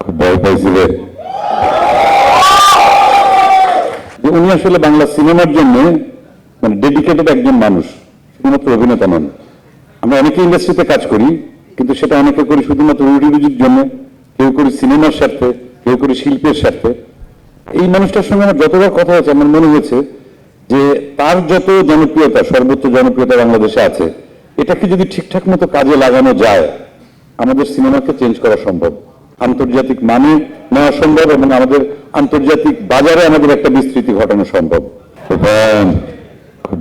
খুব ভয় পাইছিলে। যে উনি আসলে বাংলা সিনেমার জন্য মানে ডেডিকেটেড একজন মানুষ, শুধুমাত্র অভিনেতা নন। আমরা অনেকে ইন্ডাস্ট্রিতে কাজ করি, কিন্তু সেটা অনেকে করি শুধুমাত্র রুটি রুজির জন্য, কেউ করি সিনেমার স্বার্থে, কেউ করি শিল্পের স্বার্থে। এই মানুষটার সঙ্গে আমার যতবার কথা হয়েছে, আমার মনে হয়েছে যে তার যত জনপ্রিয়তা, সর্বোচ্চ জনপ্রিয়তা বাংলাদেশে আছে, এটাকে যদি ঠিকঠাক মতো কাজে লাগানো যায় আমাদের সিনেমাকে চেঞ্জ করা সম্ভব। আন্তর্জাতিক মানে নেওয়া সম্ভব এবং আমাদের আন্তর্জাতিক বাজারে আমাদের একটা বিস্তৃতি ঘটানো সম্ভব।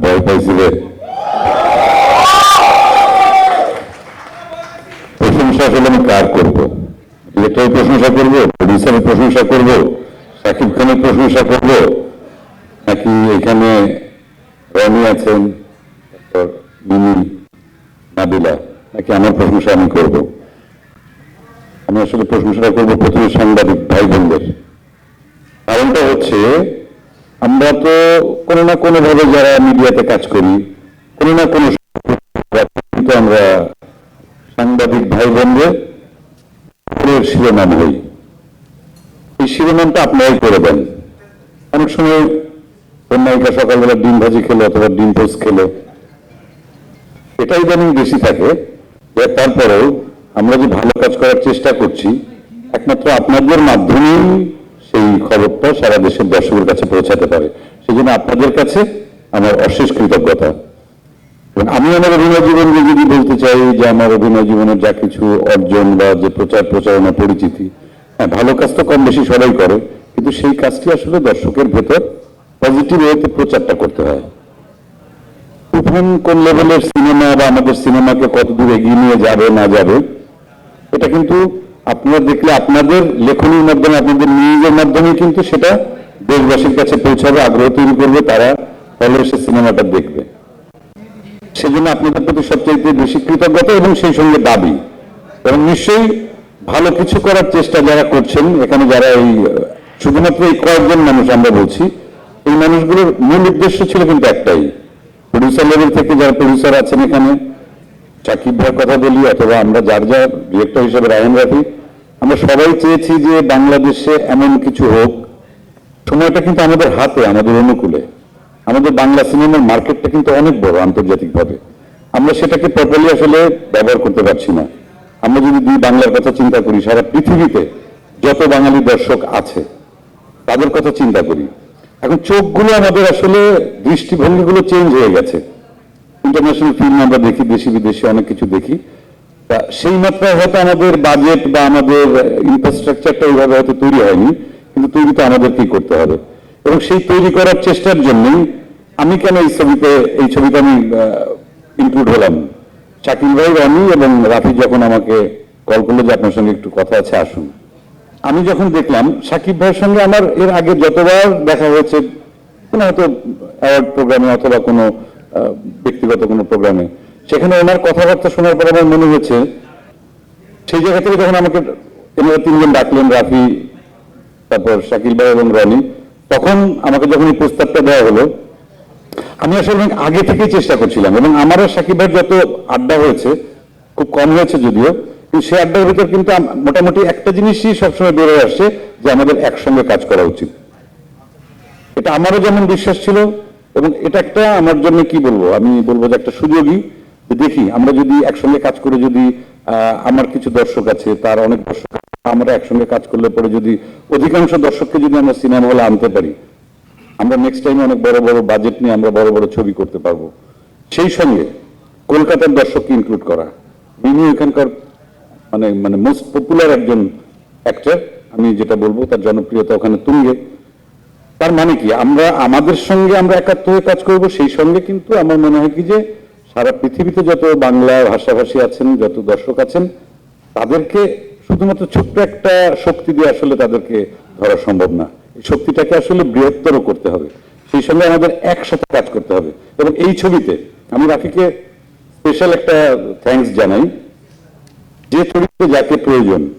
ভয় পাইছিলে? প্রশংসা আসলে আমি কার করব? ডিরেক্টরের প্রশংসা করব? প্রডিউসারের প্রশংসা করব? শাকিব খানের প্রশংসা করব? নাকি এখানে রনি আছেন তারপর মিনি নাবিলা নাকি আমার প্রশংসা আমি করব? আমি আসলে প্রশংসাটা করব প্রথমে সাংবাদিক ভাই বোনদের কারণটা হচ্ছে, আমরা তো কোনো না কোনো ভাবে যারা মিডিয়াতে কাজ করি, কোনো না কোনো কিন্তু আমরা সাংবাদিক ভাই বোনদের শিরোনাম হই এই শিরোনামটা আপনারাই করে দেন। অনেক সময় কোন নায়িকা সকালবেলা ডিম ভাজি খেলো অথবা ডিম পোস্ট খেলো। এটাই ইদানিং বেশি থাকে তারপরেও আমরা যে ভালো কাজ করার চেষ্টা করছি, একমাত্র আপনাদের মাধ্যমেই সেই খবরটা সারা দেশের দর্শকের কাছে পৌঁছাতে পারে। সেই জন্য আপনাদের কাছে আমার অশেষ কৃতজ্ঞতা। আমি আমার অভিনয় জীবনকে যদি বলতে চাই যে আমার অভিনয় জীবনের যা কিছু অর্জন বা যে প্রচার প্রচারণা পরিচিতি হ্যাঁ ভালো কাজ তো কম বেশি সবাই করে, কিন্তু সেই কাজটি আসলে দর্শকের ভেতর পজিটিভ ওয়েতে প্রচারটা করতে হয়। কোন লেভেলের সিনেমা বা আমাদের সিনেমাকে কতদূর এগিয়ে নিয়ে যাবে, না যাবে এটা কিন্তু আপনারা দেখলে আপনাদের লেখনীর মাধ্যমে, আপনাদের নিউজের মাধ্যমে কিন্তু সেটা দেশবাসীর কাছে পৌঁছাবে, আগ্রহ তৈরি করবে, তারা হলে সে সিনেমাটা দেখবে। সেজন্য আপনাদের প্রতি সবচেয়ে বেশি কৃতজ্ঞতা এবং সেই সঙ্গে দাবি। এবং নিশ্চয়ই ভালো কিছু করার চেষ্টা যারা করছেন, এখানে যারা এই, শুধুমাত্র এই কয়েকজন মানুষ আমরা বলছি, এই মানুষগুলোর মূল উদ্দেশ্য ছিল কিন্তু একটাই। প্রডিউসার লেভেল থেকে যারা প্রডিউসার আছেন এখানে ভাইয়ের কথা বলি, অথবা আমরা যার যার ডিরেক্টর হিসেবে রায়ন রাফি, আমরা সবাই চেয়েছি যে বাংলাদেশে এমন কিছু হোক। সময়টা কিন্তু আমাদের হাতে, আমাদের অনুকূলে। আমাদের বাংলা সিনেমার মার্কেটটা কিন্তু অনেক বড় আন্তর্জাতিকভাবে। আমরা সেটাকে প্রপারলি আসলে ব্যবহার করতে পারছি না। আমরা যদি দুই বাংলার কথা চিন্তা করি, সারা পৃথিবীতে যত বাঙালি দর্শক আছে, তাদের কথা চিন্তা করি। এখন চোখগুলো আমাদের আসলে দৃষ্টিভঙ্গিগুলো চেঞ্জ হয়ে গেছে। ইন্টারন্যাশনাল ফিল্ম আমরা দেখি, দেশি, বিদেশি, অনেক কিছু দেখি। তা সেই মাত্রায় হয়তো আমাদের বাজেট বা আমাদের ইনফ্রাস্ট্রাকচারটা ওইভাবে হয়তো তৈরি হয়নি, কিন্তু তৈরি তো আমাদেরকেই করতে হবে। এবং সেই তৈরি করার চেষ্টার জন্যই আমি কেন এই ছবিতে এই ছবিতে আমি ইনক্লুড হলাম? শাকিল ভাই, রনি এবং রাফি যখন আমাকে কল করল যে আপনার সঙ্গে একটু কথা আছে, আসুন। আমি যখন দেখলাম সাকিব ভাইয়ের সঙ্গে আমার এর আগে যতবার দেখা হয়েছে, কোনো হয়তো অ্যাওয়ার্ড প্রোগ্রামে অথবা কোনো ব্যক্তিগত কোনো প্রোগ্রামে। সেখানে ওনার কথাবার্তা শোনার পর আমার মনে হয়েছে, সেই জায়গা থেকে যখন আমাকে এনারা তিনজন ডাকলেন, রাফি, তারপর শাকিল ভাই এবং রনি, তখন আমাকে যখন এই প্রস্তাবটা দেওয়া হলো, আমি আসলে অনেক আগে থেকেই চেষ্টা করছিলাম এবং আমারও সাকিব ভাইয়ের যত আড্ডা হয়েছে, খুব কম হয়েছে যদিও, কিন্তু সেই আড্ডার ভিতর কিন্তু মোটামুটি একটা জিনিসই সবসময় বেড়ে আসছে যে আমাদের একসঙ্গে কাজ করা উচিত। এটা আমারও যেমন বিশ্বাস ছিল এবং এটা একটা আমার জন্য কি বলব? আমি বলব যে একটা সুযোগই দেখি, আমরা যদি একসঙ্গে কাজ করে যদি আমার কিছু দর্শক আছে, তার অনেক দর্শক আমরা একসঙ্গে কাজ করলে পরে যদি অধিকাংশ দর্শককে যদি আমরা সিনেমা হলে আনতে পারি, আমরা নেক্সট টাইম অনেক বড় বড় বাজেট নিয়ে আমরা বড় বড় ছবি করতে পারব। সেই সঙ্গে কলকাতার দর্শককে ইনক্লুড করা। মিনি এখানকার মানে মানে মোস্ট পপুলার একজন অ্যাক্টর আমি যেটা বলব, তার জনপ্রিয়তা ওখানে তুঙ্গে। তার মানে কি? আমরা, আমাদের সঙ্গে আমরা একাত্ম হয়ে কাজ করব, সেই সঙ্গে কিন্তু আমার মনে হয় কি যে সারা পৃথিবীতে যত বাংলা ভাষাভাষী আছেন, যত দর্শক আছেন, তাদেরকে শুধুমাত্র ছোট্ট একটা শক্তি দিয়ে আসলে তাদেরকে ধরা সম্ভব না। এই শক্তিটাকে আসলে বৃহত্তর করতে হবে। সেই সঙ্গে আমাদের একসাথে কাজ করতে হবে। এবং এই ছবিতে আমি রাফিকে স্পেশাল একটা থ্যাঙ্কস জানাই। যে চরিত্রে যাকে প্রয়োজন,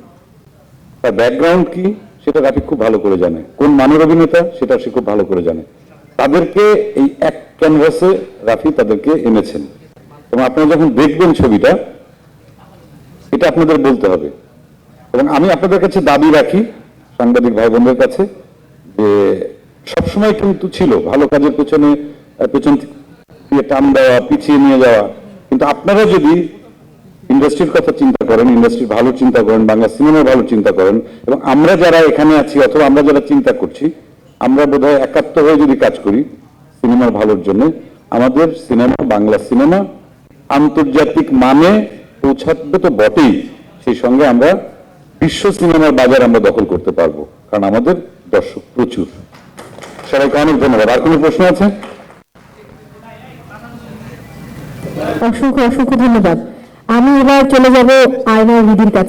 তার ব্যাকগ্রাউন্ড কি? সেটা রাফি খুব ভালো করে জানে। কোন মানের অভিনেতা, সেটা সে খুব ভালো করে জানে। তাদেরকে এই এক ক্যানভাসে রাফি তাদেরকে এনেছেন। এবং আপনারা যখন দেখবেন ছবিটা, এটা আপনাদের বলতে হবে। এবং আমি আপনাদের কাছে দাবি রাখি, সাংবাদিক ভাই বোনদের কাছে, যে সবসময় কিন্তু ছিল ভালো কাজের পেছনে পেছন টান দেওয়া, পিছিয়ে নিয়ে যাওয়া। কিন্তু আপনারা যদি ইন্ডাস্ট্রির কথা চিন্তা করেন, ইন্ডাস্ট্রির ভালো চিন্তা করেন, বাংলা সিনেমার ভালো চিন্তা করেন, এবং আমরা যারা এখানে আছি অথবা আমরা যারা চিন্তা করছি, আমরা বোধহয় একাত্ম হয়ে যদি কাজ করি সিনেমার ভালোর জন্য, আমাদের সিনেমা বাংলা সিনেমা আন্তর্জাতিক মানে পৌঁছাবে তো বটেই। সেই সঙ্গে আমরা বিশ্ব সিনেমার বাজার আমরা দখল করতে পারব, কারণ আমাদের দর্শক প্রচুর। সবাইকে অনেক ধন্যবাদ। আর কোনো প্রশ্ন আছে? অসংখ্য অসংখ্য ধন্যবাদ। আমি এবার চলে যাব আয়নার বিধির কাছে।